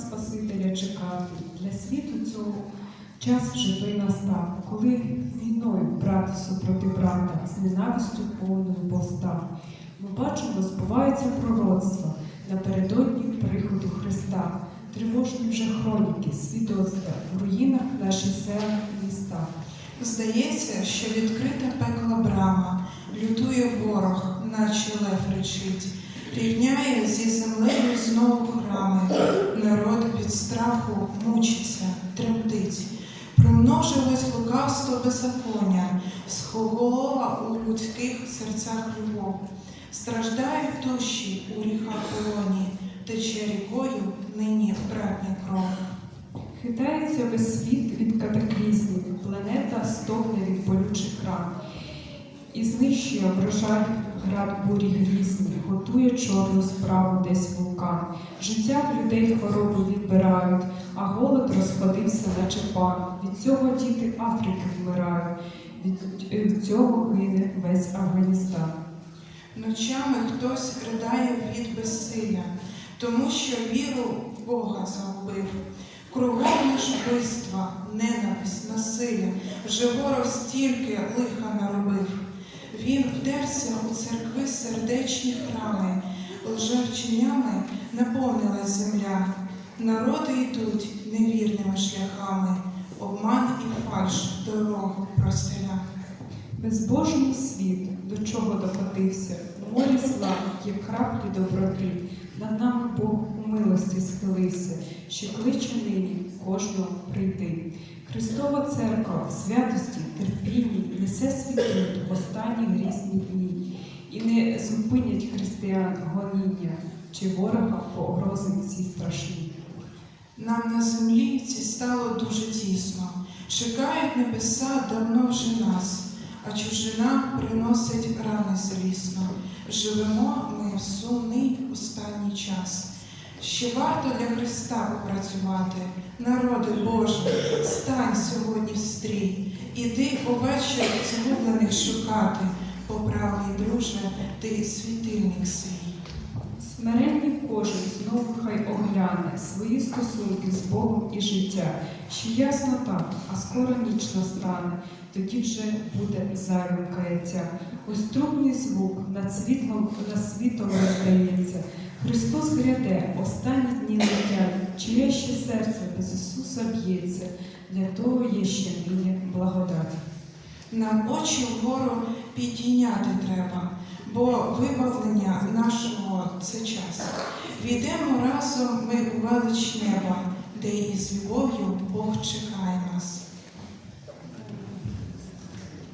Спасителя чекати. Для світу цього час вже той настав, коли війною брати супроти брата, з ненавистю повною повстав. Ми бачимо, збуваються пророцтва напередодні приходу Христа. Тривожні вже хроніки, свідоцтва в руїнах наші села і міста. Здається, що відкрита пекла брама, лютує ворог, наче лев речить, рівняє зі землею знову храми, народ від страху мучиться, тремтить. Примножилось лукавство беззаконня, схолола у людських серцях любов. Страждають душі у гріхах полоні, тече рікою нині братня кров. Хитається весь світ від катаклізмів, планета стогне від болючих ран. І знищує врожай град бурі грізні, готує чорну справу десь вулкан. Життя в людей хвороби відбирають, а голод розходився наче пан. Від цього діти Африки вмирають, від, від цього гине весь Афганістан. Ночами хтось ридає від безсилля, тому що віру в Бога загубив. Кругом лиш вбивства, ненависть, насилля, вже ворог стільки лиха наробив. Вдерся у церкви сердечні храми, лжевченнями наповнилась земля. Народи йдуть невірними шляхами, обман і фальш дорогу простеля. Безбожний світ, до чого докотився, морі зла, як краплі доброти, над нами Бог у милості схилився, що кличе нині кожного прийти. Христова церква в святості, несе в останні грізні дні, і не зупинять християн гоніння чи ворога погрози ці страшні. Нам на землі ці стало дуже тісно. Чекають небеса давно вже нас, а чужина приносить рани злісно. Живемо ми в сумний останній час. Ще варто для Христа попрацювати. Народи Боже, стань сьогодні в стрій. Іди увечері згублених шукати. Поправний друже, ти світильник свій. Смиренний кожен знову хай огляне свої стосунки з Богом і життя, що ясно так, а скоро ніч настане, тоді вже буде зайвим каяття. Ось трубний звук над світлом над світом роздається. Христос гряде, останні дні летять, чиє ще серце без Ісуса б'ється, для того є ще нині благодать. Нам очі вгору підійняти треба, бо вибавлення нашого це час. Війдемо разом ми у велич неба, де із любов'ю Бог чекає нас.